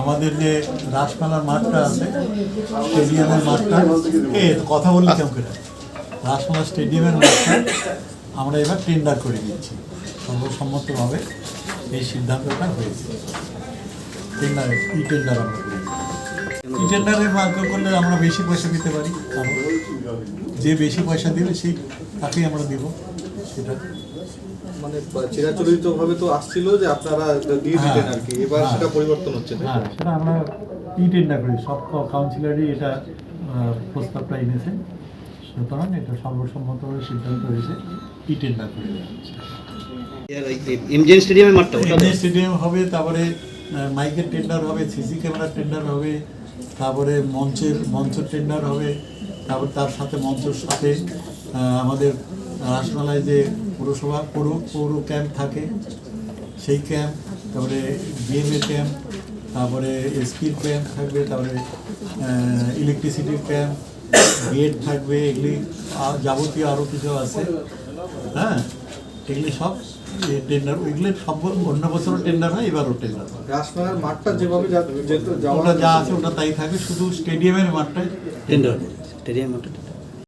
আমাদের যে রাসমেলার মাঠটা আছে, স্টেডিয়ামের মাঠটা এ কথা বললি কেমন করে রাসমেলা স্টেডিয়ামের মাঠটা আমরা এবার টেন্ডার করে দিয়েছি সর্বসম্মতভাবে এই সিদ্ধান্তটা হয়েছে। টেন্ডার ই টেন্ডার আমরা ই টেন্ডারে মার্ক করলে আমরা বেশি পয়সা দিতে পারি। যে বেশি পয়সা দেবে, সেই তাকেই আমরা দিব। সেটা মানে চিরাচরিত ভাবে তো আসছিল যে আপনারা দিয়ে দিতেন আর কি। এবার সেটা পরিবর্তন হচ্ছে তো? হ্যাঁ সেটা আমরা ই টেন্ডার করি। সব কাউন্সিলারই এটা প্রস্তাবটা এনেছে সুতরাং এটা সর্বসম্মতভাবে সিদ্ধান্ত হয়েছে ই টেন্ডার করে দেওয়া হচ্ছে। এমজিএন স্টেডিয়ামের মাঠটা ওটা স্টেডিয়াম হবে তারপরে মাইকের টেন্ডার হবে সিসি ক্যামেরার টেন্ডার হবে তারপরে মঞ্চের মঞ্চের টেন্ডার হবে তারপর তার সাথে মঞ্চের সাথে আমাদের রাসমালায় যে পৌরসভা পৌর পৌর ক্যাম্প থাকে সেই ক্যাম্প তারপরে বিএমএ ক্যাম্প তারপরে স্কিল ক্যাম্প থাকবে তারপরে ইলেকট্রিসিটির ক্যাম্প গেট থাকবে এগুলি আর যাবতীয় আরও কিছু আছে। হ্যাঁ এগুলি সব টেন্ডার ওইগুলি সব অন্য বছরও টেন্ডার হয় এবারও টেন্ডার হয়। রাসমেলার মাঠটা যেভাবে ওটা যা আছে ওটা তাই থাকবে শুধু স্টেডিয়ামের মাঠটাই টেন্ডার স্টেডিয়াম মাঠটা।